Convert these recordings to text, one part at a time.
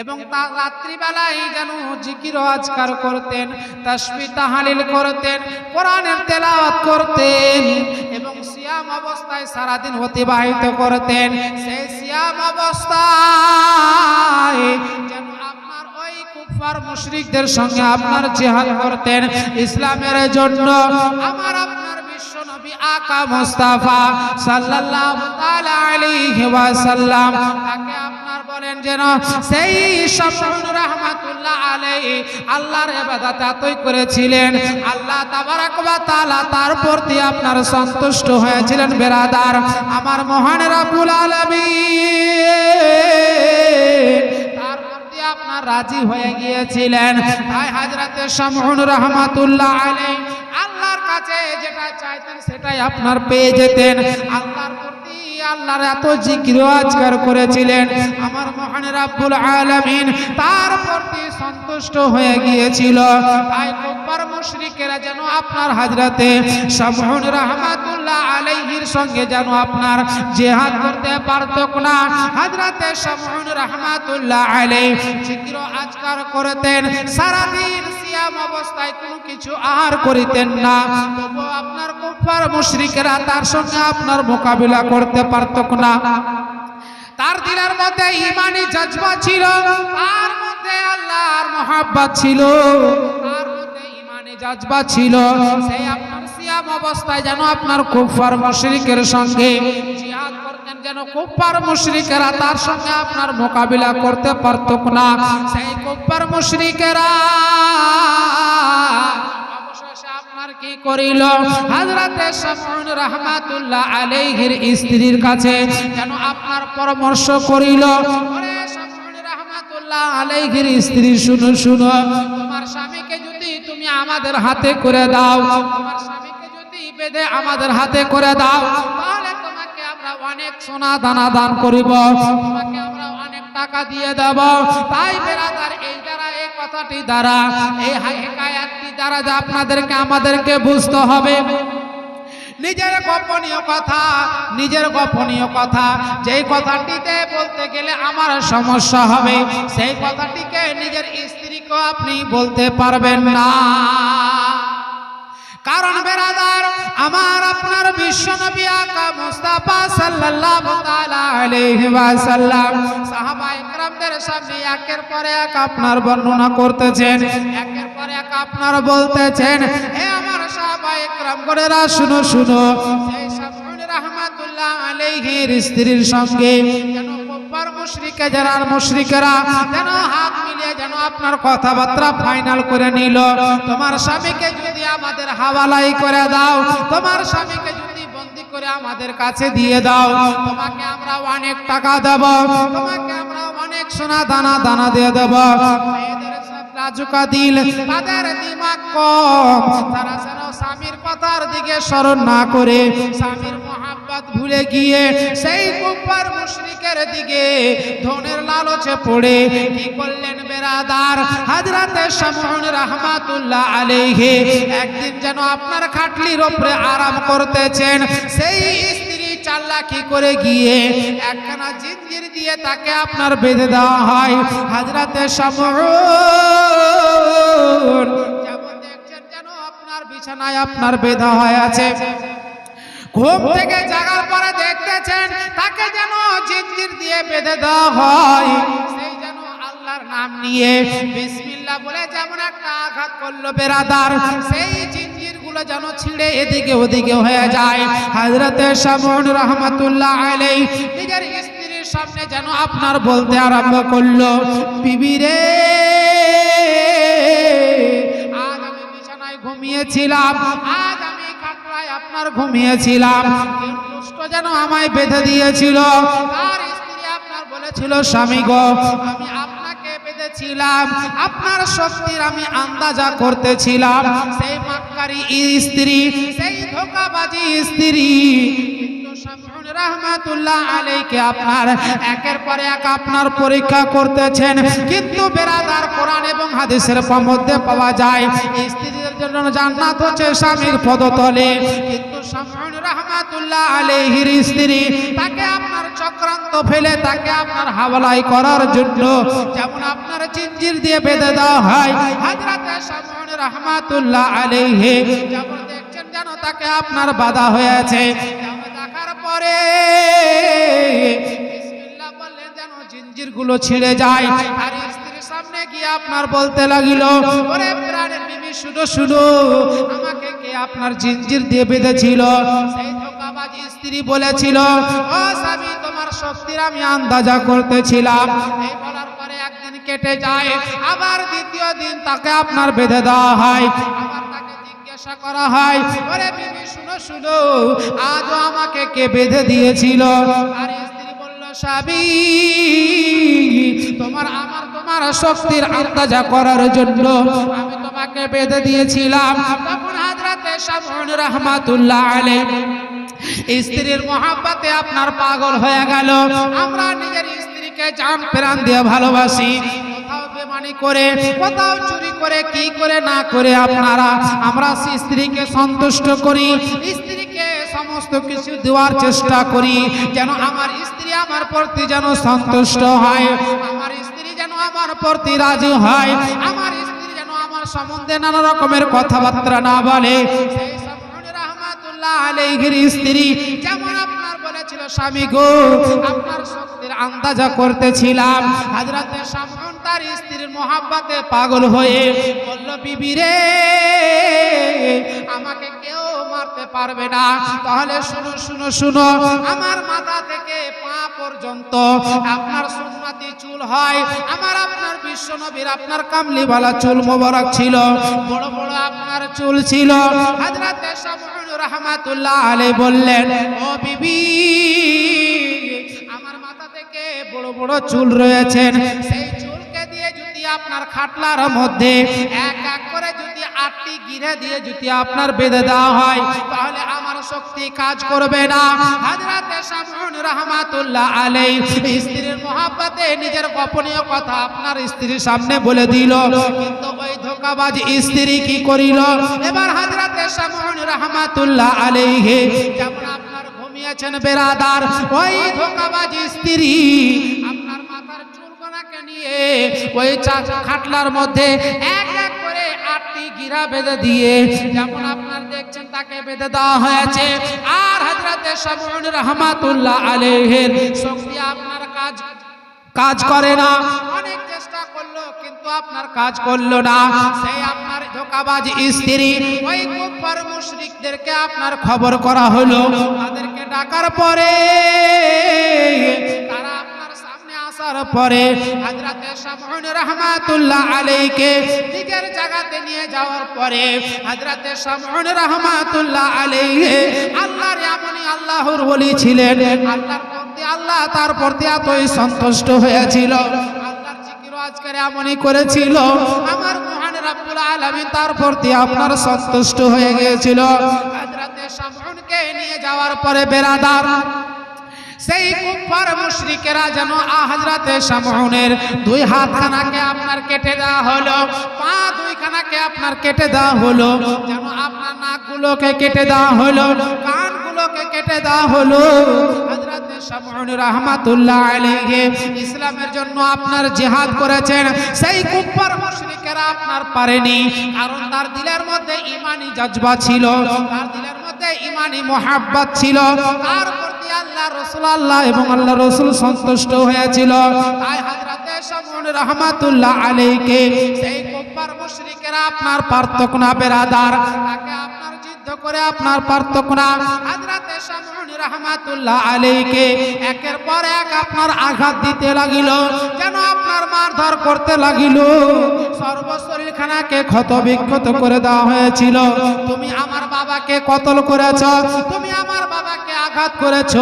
এবং তার রাত্রিবেলায় যেন জিকির আজকার করতেন, তাসবি তাহালিল করতেন, কোরআনের তেলাওয়াত করতেন এবং সিয়াম অবস্থায় সারাদিন অতিবাহিত করতেন। সেই সিয়াম অবস্থায় যেন আপনার ওই কুফার মুশরিকদের সঙ্গে আপনার জিহাদ করতেন। ইসলামের জন্য আমার আপনার আকা মুস্তাফা সাল্লাল্লাহু তাআলা আলাইহি ওয়াসাল্লাম, তাকে আপনার বলেন যেন সেই শামসুর রহমাতুল্লাহ আলাইহি আল্লাহর ইবাদত এতই করেছিলেন, আল্লাহ তাবারাক ওয়া তাআলা তার প্রতি আপনার সন্তুষ্ট হয়েছিলেন, বেরাদার। আমার মহান রাব্বুল আলামিন রাজি হয়ে গিয়েছিলেন। তাই হাজরাতে শামসুর রহমাতুল্লাহ আলী আল্লাহর কাছে যেটা চাইতেন সেটাই আপনার পেয়ে যেতেন। আল্লাহর আল্লাহর এত জিকির আজকার করেছিলেন। আমার মহান রাব্বুল আলামিন তার প্রতি সন্তুষ্ট হয়ে গিয়েছিল। তাই কুফার মুশরিকেরা যেন আপনার হাজরাতে রাহমাতুল্লাহ আলাইহির সঙ্গে যেন আপনার জিহাদ করতে পারতক না। হাজরাতে শামহুন রাহমাতুল্লাহ আলাইহি জিকির আজকার করতেন, সারাদিন সিয়াম অবস্থায় কোনো কিছু আহার করিতেন না। তবু আপনার কুফার মুশরিকেরা তার সঙ্গে আপনার মোকাবিলা করতে পারতক না। তার দিলের মধ্যে ইমানি জজবা ছিল, তার মধ্যে আল্লাহর মহাব্বত ছিল। জজবা ছিল, সেই আপনার সিয়াম অবস্থায় যেন আপনার কুফার মুশরিকের সঙ্গে তার সঙ্গে আপনার মোকাবিলা করতে পারতক না। সেই আপনার কি করিল? রাহমাতুল্লাহ আলাইহির স্ত্রীর কাছে যেন আপনার পরামর্শ করিল আলাইহির স্ত্রী, শুনো শুনো। তোমার স্বামীকে যদি তুমি আমাদের হাতে করে দাও, তোমার স্বামীকে যদি বেঁধে আমাদের হাতে করে দাও, তাহলে তোমাকে আমরা অনেক সোনা দানা দান করিব। তোমাকে আমরা অনেক টাকা দিয়ে দেব। তাই বেরাদার, এই দ্বারা, এই কথাটি দ্বারা, এই হেকায়াতটি দ্বারা যে আপনাদেরকে, আমাদেরকে বুঝতে হবে। নিজের গোপনীয় কথা, নিজের গোপনীয় কথা। যেই কথাটিতে বলতে গেলে আমার সমস্যা হবে, সেই কথাটিকে নিজের স্ত্রীকে আপনি বলতে পারবেন না। কারণ বেরাদার, আমার আপনার বিশ্ব নবী আকা মুস্তাফা সাল্লাল্লাহু তাআলা আলাইহি ওয়াসাল্লাম। সাহাবা ইকরামদের সামনে একের পর এক আপনার বর্ণনা করতেছেন, একের পর এক আপনার বলতেছেন, হে আমার করেরা, শুনো শুনো। রাহমাতুল্লাহ আলাইহির স্ত্রীর সঙ্গে যেন কুফার যেন আপনার কথাবার্তা ফাইনাল করে নিল। তোমার স্বামীকে যদি আমাদের হাওয়ালাই করে দাও, তোমার স্বামীকে যদি বন্দি করে আমাদের কাছে দিয়ে দাও, তোমাকে আমরা অনেক টাকা দেব, তোমাকে আমরা অনেক সোনা দানা দানা দিয়ে দেব। মেয়েদের দিল। তাদের দিমাগ কম। তারা যেন স্বামীর কথার দিকে স্মরণ না করে, স্বামীর মহাব্বত ভুলে গিয়ে সেই কুফার মুশরিকের দিকে ধনের লালচে পড়ে। কি করলেন বেরাদার? হাজরাতে শামউন রাহমাতুল্লাহ আলাইহি একদিন যেন আপনার খাটলির ওপরে আরাম করতেছেন। সেই স্ত্রী চাল্লাকি করে গিয়ে একখানা জিঞ্জির দিয়ে তাকে আপনার বেঁধে দেওয়া হয়? হাজরাতে শামউন, যেমন দেখছেন যেন আপনার বিছানায় আপনার আছে। পরে দেখতেছেন তাকে যেন দিয়ে বেঁধে দেওয়া হয়। সেই যেন আল্লাহর নিয়ে বলে যেমন একটা আঘাত করল বেরাদার, সেই জিঞ্জির গুলো যেন ছিঁড়ে এদিকে ওদিকে হয়ে যায়। হাজরতে শামুন রহমতুল্লাহ আলাই নিজের স্ত্রীর সামনে যেন আপনার বলতে আরম্ভ করল, বিবি রে, আজ আমি বিছানায় ঘুমিয়েছিলাম, আজ আমি কাটরায় আপনার ঘুমিয়েছিলাম দুষ্ট যেন আমায় বেঁধে দিয়েছিল? তার স্ত্রী আপনার বলেছিল, স্বামী গো, আমি বেঁধেছিলাম আপনার শক্তির আমি আন্দাজা করতেছিলাম। সেই মাক্কারি স্ত্রী, সেই ধোকাবাজি স্ত্রী একের পর এক আপনার পরীক্ষা করতেছেন। কিন্তু কোরআন এবং মধ্যে পাওয়া যায়, স্ত্রীদের জন্য হচ্ছে স্বামীর পদতলে। কিন্তু রাহমাতুল্লাহ আলাইহির স্ত্রী, তাকে আপনার চক্রান্ত ফেলে তাকে আপনার হাওয়ালাই করার জন্য যেমন আপনার চিঞ্জির দিয়ে বেঁধে দেওয়া হয় রহমাতুল্লাহ আলাইহি, যেমন দেখছেন যেন তাকে আপনার বাধা হয়েছে। দেখার পরে বিসমিল্লাহ বললেন যেন জিঞ্জিরগুলো ছিঁড়ে যায়, আর সামনে গিয়ে আপনার বলতে লাগিল, ওরে প্রাণের বিবি শুধু শুধু আমাকে কে আপনার জিঞ্জির দিয়ে বেঁধেছিল? সেই ধোকাবাজ স্ত্রী বলেছিল, ও স্বামী, তোমার শক্তির আমি আন্দাজা করতেছিলাম। এই বলার পরে একদিন কেটে যায়, আবার দ্বিতীয় দিন তাকে আপনার বেঁধে দেওয়া হয়। আবার তাকে জিজ্ঞাসা করা হয়, ওরে বিবি, শুনো শুনো, আজও আমাকে কে বেঁধে দিয়েছিল? আর স্ত্রী বলল, স্বামী, তোমার আমার তোমার শক্তির আন্দাজা করার জন্য আমি তোমাকে বেঁধে দিয়েছিলাম। তখন হাজরাতে সামন রহমাতুল্লাহ আলাইহি স্ত্রীর মহাব্বাতে আপনার পাগল হয়ে গেল। আমরা নিজের স্ত্রীকে জান প্রাণ দিয়ে ভালোবাসি। করে, কোথাও চুরি করে করে না করে আপনারা, আমরা স্ত্রীকে সন্তুষ্ট করি। স্ত্রীকে সমস্ত কিছু দেওয়ার চেষ্টা করি, যেন আমার স্ত্রী আমার প্রতি যেন সন্তুষ্ট হয়। আমার আমার প্রতি রাজি হয়। আমার স্ত্রী যেন আমার সম্বন্ধে নানা রকমের কথাবার্তা না বলে। সেই রহমাতুল্লাহ স্ত্রী যেমন আপনার বলেছিল, স্বামী গো, আপনার আন্দাজা তার স্ত্রীর পাগল হয়ে বলল, বিবি রে, আমাকে কেউ মারতে পারবে না। তাহলে শুনো শুনো শুনো আমার মাথা থেকে পা পর্যন্ত আপনার সুন্নতি চুল হয়। আমার আপনার বিশ্ব নবীর আপনার কামলিওয়ালা চুল মোবারক ছিল। বড় বড় আপনার চুল ছিল। রহমাতুল্লাহ আলাই বললেন, ও বিবি, আমার মাথা থেকে বড় বড় চুল রয়েছেন। সেই চুলকে দিয়ে যদি আপনার খাটলার মধ্যে এক এক যদি গিরে দিয়ে যদি আপনার বেঁধে দেওয়া হয়, তাহলে আমার শক্তি কাজ করবে না। হাজরাতে রহমাতুল্লাহ আলাই স্ত্রীর নিজের গোপনীয় কথা আপনার স্ত্রীর সামনে বলে দিল। কিন্তু ওই ধোকাবাজ স্ত্রী কি করিল? এবার হাজরাতে রহমাতুল্লাহ আপনার ঘুমিয়েছেন বেরাদার, ওই ধোকাবাজ স্ত্রী আপনার মাথার চুলকোনাকে নিয়ে ওই খাটলার মধ্যে এক এক করে বেঁধে দিয়ে যেমন আপনার দেখছেন তাকে বেঁধে দেওয়া হয়েছে। আর হাজরাতে সামন রহমাতুল্লাহ আলাইহির শক্তি আপনার কাজ কাজ করে না। অনেক চেষ্টা করল, কিন্তু আপনার কাজ করল না। সেই আপনার ধোকাবাজ স্ত্রী, ওই কুফার মুশরিকদেরকে আপনার খবর করা হলো। তাদেরকে ডাকার পরে তারা আসার পরে হযরতে শামউন রহমাতুল্লাহ আলাইকে নিজের জায়গাতে নিয়ে যাওয়ার পরে হযরতে শামউন রহমাতুল্লাহ আলাইহি আল্লাহর এমনই আল্লাহর ওলি ছিলেন। আল্লাহর প্রতি আল্লাহ তার প্রতি এতই সন্তুষ্ট হয়েছিল। আল্লাহর জিকির আজকের এমনই করেছিল। আমার মহান রাব্বুল আলামিন তার প্রতি আপনার সন্তুষ্ট হয়ে গিয়েছিল। হযরতে শামউনকে নিয়ে যাওয়ার পরে বেরাদার সেই কুফার মুশরিকেরা যেন হযরতে শামউনের দুই হাতখানাকে আপনার কেটে দেওয়া হলো, পা দুইখানাকে আপনার কেটে দেওয়া হলো, যেন আপনার নাকগুলোকে কেটে দেওয়া হলো, কানগুলোকে কেটে দেওয়া হলো। শামউন আলাইহি, ইসলামের জন্য আপনার জিহাদ করেছেন। সেই কুফার মুশরিকেরা আপনার পারেনি, কারণ তার দিলের মধ্যে ঈমানি জজবা ছিল, তার দিলের মধ্যে ঈমানি মোহাব্বত ছিল। তার প্রতি আল্লাহ রসুল আল্লাহ এবং আল্লাহ রসুল সন্তুষ্ট হয়েছিল। তাই হাজরাতে শামউন রহমাতুল্লাহ আলাইকে সেই কুফার মুশরিকেরা আপনার পার্থক্য না, বেরাদার। তাকে আপনার যুদ্ধ করে আপনার পার্থক্য না। হাজরাতে রহমাতুল্লাহ আলাইকে, একের পর এক আপনার আঘাত দিতে লাগিল, যেন আপনার মারধর করতে লাগিল। সর্বশরীর খানাকে ক্ষত বিক্ষত করে দেওয়া হয়েছিল। তুমি আমার বাবাকে কতল করেছ? তুমি আমার বাবাকে আঘাত করেছ।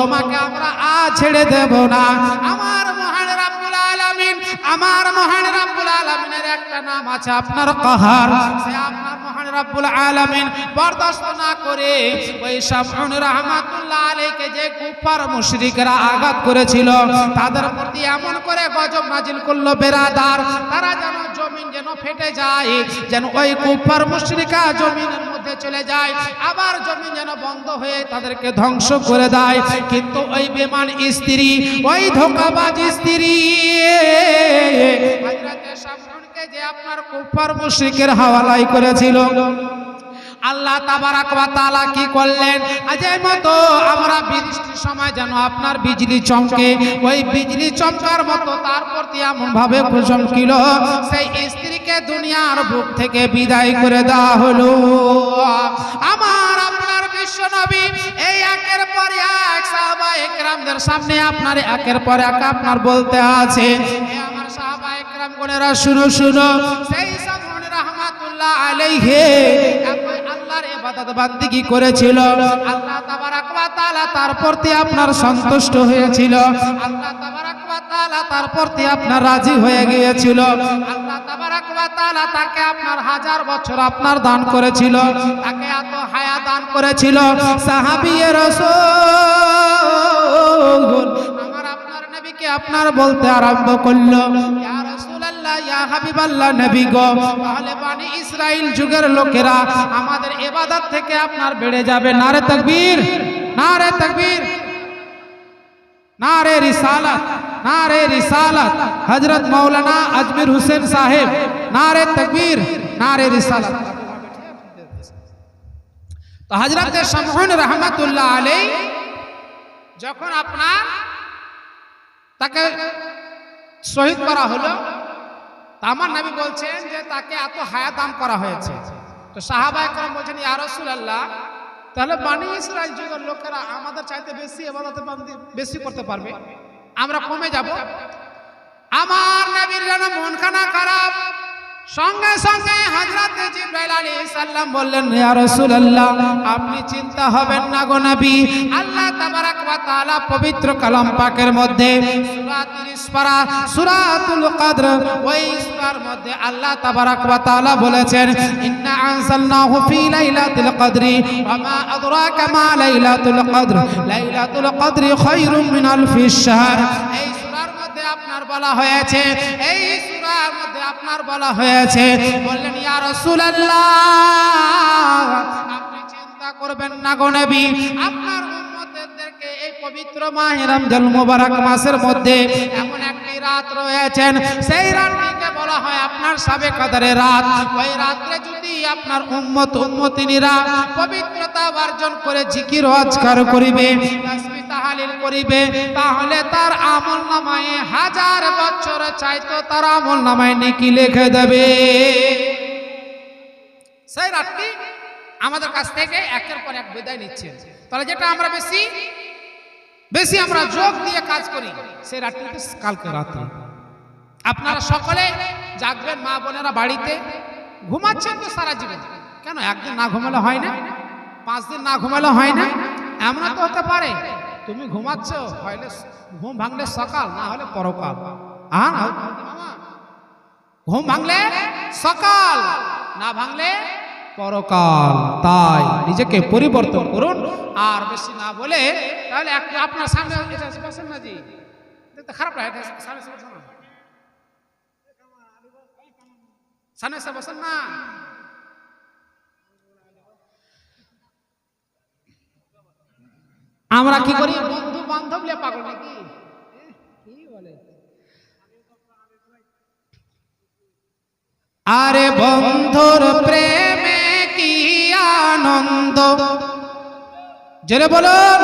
তোমাকে আমরা আ ছেড়ে দেব না। আমার মহান রাব্বুল আলামিন, আমার মহান রাব্বুল আলামিনের একটা নাম আছে আপনার কাহার। সে আপনার মহান রাব্বুল আলামিন বরদাস্ত না করে ওই শামউন রহমাতুল্লাহ যে কুফার মুশরিকরা আঘাত করেছিল, তাদের প্রতি এমন করে করল বেরাদার। তারা যেন জমিন যেন ফেটে যায়, যেন ওই জমিনের মধ্যে চলে যায়, আবার জমিন যেন বন্ধ হয়ে তাদেরকে ধ্বংস করে দেয়। কিন্তু ওই বেমান স্ত্রী, ওই ধোকাবাজ স্ত্রী যে আপনার কুফার মুশরিকের হাওয়ালাই করেছিল আল্লাহ তাবারাক ওয়া তাআলা কি করলেন? আজের মতো আমরা বৃষ্টির সময় যেন আপনার বিজলি চমকে, ওই বিজলি চমকার মতো তার প্রতি এমন ভাবে চমকিল সেই স্ত্রীকে দুনিয়ার বুক থেকে বিদায় করে দেওয়া হলো। আমার আপনার বিশ্ব নবী এই একের পর এক সাহাবা একরামদের সামনে আপনার একের পর এক আপনার বলতে আছে আমার সাহাবা একরাম গণেরা, শুনো শুনো, সেই সামনে রহমাতুল্লাহ আলাইহি আপনার তাকে আপনার হাজার বছর আপনার দান করেছিল। তাকে এত হায়া দান করেছিল। সাহাবিয়ে আমার আপনার নবীকে আপনার বলতে আরম্ভ করল হাবিবাল্লাহ নবী আজমির হোসেন সাহেব, নারে তাকবীর, নারে রিসালাত। তো হযরত শামহুন যখন আপনার তাকে শহীদ করা হলো তা আমার নবী বলছেন যে তাকে এত হায়া দান করা হয়েছে। তো সাহাবা একরাম বলছেন, ইয়া রাসূলুল্লাহ, তাহলে বানি ইসরায়েল যুগের লোকেরা আমাদের চাইতে বেশি ইবাদত বেশি করতে পারবে। আমরা কমে যাব। আমার নবীর যেন মন খানা খারাপ সঙ্গে সঙ্গে হযরত জিবরাইল আলাইহিস সালাম বললেন, ইয়া রাসূলুল্লাহ, আপনি চিন্তা হবেন না গো নবী। আল্লাহ তাবারাক ওয়া তাআলা পবিত্র কালাম পাকের মধ্যে সূরা 30 পারা সূরাতুল কদর, ওই সূরার মধ্যে আল্লাহ তাবারাক ওয়া তাআলা বলেছেন, ইন্না আনসালনাহু ফি লাইলাতিল কদরি ওয়া মা আদরাকা মা লাইলাতুল কদর। লাইলাতুল কদরি খায়রুম মিন আলফিশ শাহর। এই সূরার মধ্যে আপনার বলা হয়েছে, এই আপনার বলা হয়েছে। বললেন, ইয়া রাসূলুল্লাহ, আপনি চিন্তা করবেন না গো আপনার এই পবিত্র মাহে রমজান মুবারক মাসের মধ্যে এমন একটি রাত রয়েছেন। সেই রাতটিকে বলা হয় আপনার সাবে কাদারের রাত। ওই রাত্রে যদি আপনার উম্মত উম্মতিনীরা পবিত্রতা অর্জন করে জিকির আজকার করিবে করিবে, তাহলে তার আমল নামায় হাজার বছর চাইতো তার আমল নামায় নেকি লিখে দেবে। সেই রাতটি আমাদের কাছ থেকে একের পর এক বিদায় নিচ্ছেন তাহলে যেটা আমরা বেশি বেশি আমরা যোগ দিয়ে কাজ করি, সেই হচ্ছে কালকে রাত্রি। আপনারা সকলে জাগবেন মা বোনেরা বাড়িতে। ঘুমাচ্ছেন তো সারা জীবন। কেন? একদিন না ঘুমালে হয় না। পাঁচ দিন না ঘুমালে হয় না। এমন তো হতে পারে। তুমি ঘুমাচ্ছ হইলে ঘুম ভাঙলে সকাল, না হলে পরকাল। ঘুম ভাঙলে সকাল, না ভাঙলে পরকাল। তাই নিজেকে পরিবর্তন করুন। আর বেশি না বলে তাহলে আপনার সামনে বসেন না খারাপ লাগে সামনে সামনে এসে বসেন না আমরা কি করি? বন্ধু বান্ধব লিয়ে পাগল নাকি? কি বলে? আরে বন্ধুর প্রেমে কি আনন্দ? জেরে বলুন।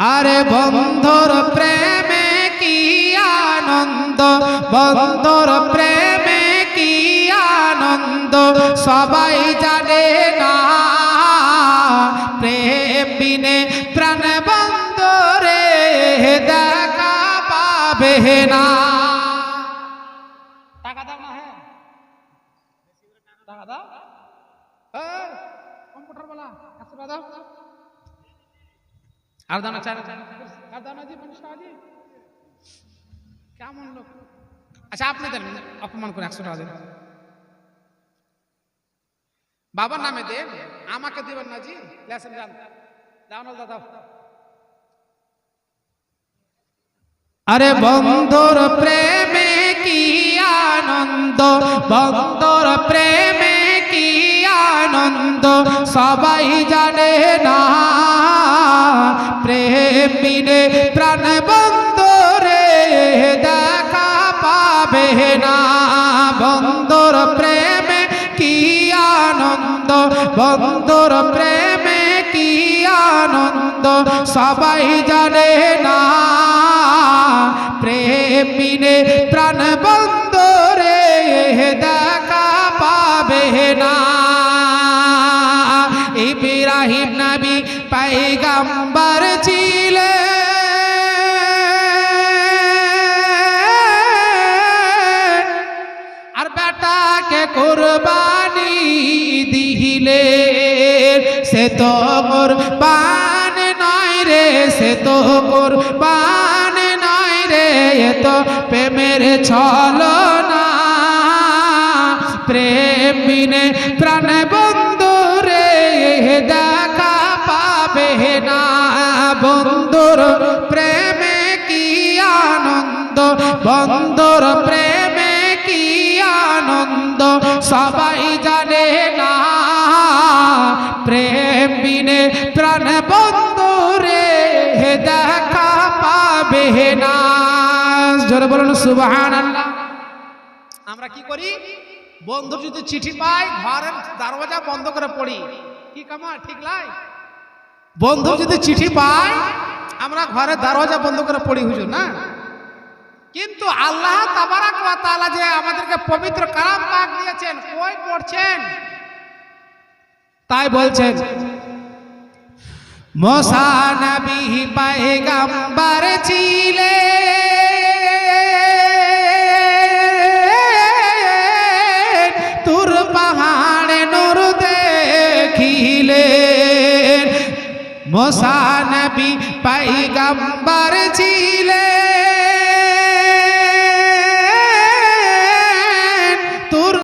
আরে বন্ধুর প্রেমে কি আনন্দ? বন্ধুর প্রেমে আনন্দ সবাই জানে না। প্রেম বিনে প্রাণ বন্ধরে দেখা পাবে না। টাকা দাও না হ্যাঁ। আচ্ছা আপনি দেন, অপমান করে একশো টাকা দেন। বাবার নামে দেন আমাকে দেবেন না জি, লেসেন যান দাও। আরে বন্ধুর প্রেমে কি আনন্দ? বন্ধুর প্রেমে কি আনন্দ? সবাই জানে না বন্ধুর প্রেমে কি আনন্দ? সবাই জানে না। প্রেমিনে প্রাণ বন্ধরে সে তো কোরবান নয় রে, সে তো কোরবান নয় রে, এ তো প্রেমের ছল না প্রেম প্রাণ বন্ধু রে দেখা পাবে না। বন্ধুর প্রেমে কি আনন্দ, বন্ধুর প্রেমে কি আনন্দ, সবাই জানে না। প্রেম বিনে প্রাণ বন্ধুরে দেখা পাবে না বলুন সুবহান আমরা কি করি? বন্ধু যদি চিঠি পাই, ঘরের দরওয়াজা বন্ধ করে পড়ি। কি কামা ঠিক লাই? বন্ধু যদি চিঠি পাই, আমরা ঘরের দরওয়াজা বন্ধ করে পড়ি, হুজুর, না? কিন্তু আল্লাহ তাবারাক ওয়া তাআলা যে আমাদেরকে পবিত্র কালাম পাক দিয়েছেন, কই পড়ছেন? তাই বলছেন মোসা নবী পয়গম্বর ছিলেন তুর পাহাড়ে নূর দেখিলেন। মোসা নবী পয়গম্বর ছিলেন